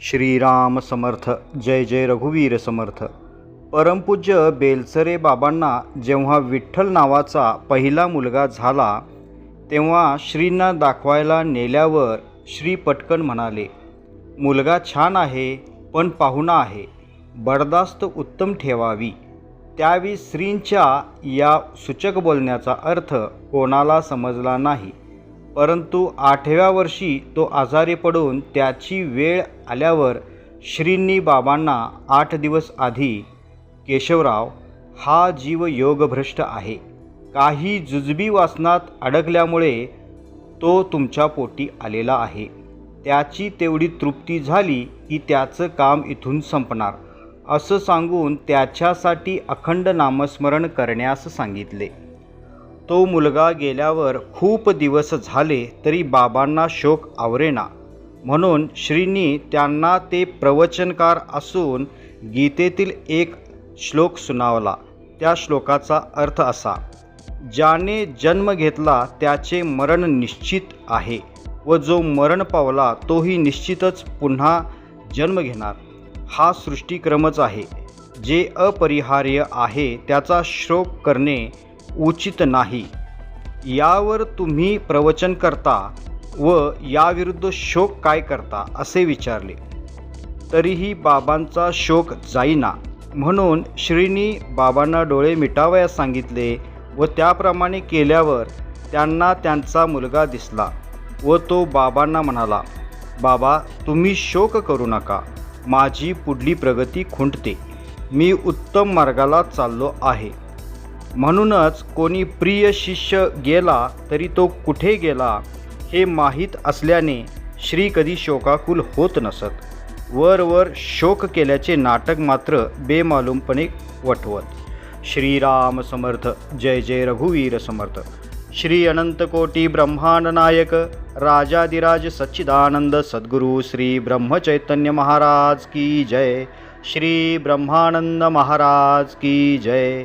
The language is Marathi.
श्रीराम समर्थ जय जय रघुवीर समर्थ. परमपूज्य बेलसरे बाबांना जेव्हा विठ्ठल नावाचा पहिला मुलगा झाला तेव्हा श्रींना दाखवायला नेल्यावर श्री पटकन म्हणाले मुलगा छान आहे पण पाहुणा आहे. बडदास्त उत्तम ठेवावी. त्यावेळी श्रींच्या या सूचक बोलण्याचा अर्थ कोणाला समजला नाही. परंतु आठव्या वर्षी तो आजारी पडून त्याची वेळ आल्यावर श्रींनी बाबांना आठ दिवस आधी केशवराव हा जीव योगभ्रष्ट आहे. काही जुजबी वासनात अडकल्यामुळे तो तुमच्या पोटी आलेला आहे. त्याची तेवढी तृप्ती झाली की त्याचं काम इथून संपणार असं सांगून त्याच्यासाठी अखंड नामस्मरण करण्यास सांगितले. तो मुलगा गेल्यावर खूप दिवस झाले तरी बाबांना शोक आवरेना. म्हणून श्रींनी त्यांना ते प्रवचनकार असून गीतेतील एक श्लोक सुनावला. त्या श्लोकाचा अर्थ असा ज्याने जन्म घेतला त्याचे मरण निश्चित आहे व जो मरण पावला तोही निश्चितच पुन्हा जन्म घेणार. हा सृष्टिक्रमच आहे. जे अपरिहार्य आहे त्याचा श्लोक करणे उचित नाही. यावर तुम्ही प्रवचन करता व याविरुद्ध शोक काय करता असे विचारले. तरीही बाबांचा शोक जाईना. म्हणून श्रीनी बाबांना डोळे मिटावयास सांगितले व त्याप्रमाणे केल्यावर त्यांना त्यांचा मुलगा दिसला व तो बाबांना म्हणाला बाबा तुम्ही शोक करू नका. माझी पुढली प्रगती खुंटते. मी उत्तम मार्गाला चाललो आहे. म्हणूनच कोणी प्रिय शिष्य गेला तरी तो कुठे गेला हे माहीत असल्याने श्री कधी शोकाकुल होत नसत. वरवर शोक केल्याचे नाटक मात्र बेमालूमपणे वटवत श्रीराम समर्थ जय जय रघुवीर समर्थ. श्री अनंतकोटी ब्रह्मांड नायक राजाधिराज सच्चिदानंद सद्गुरु श्री ब्रह्मचैतन्य महाराज की जय. श्री ब्रह्मानंद महाराज की जय.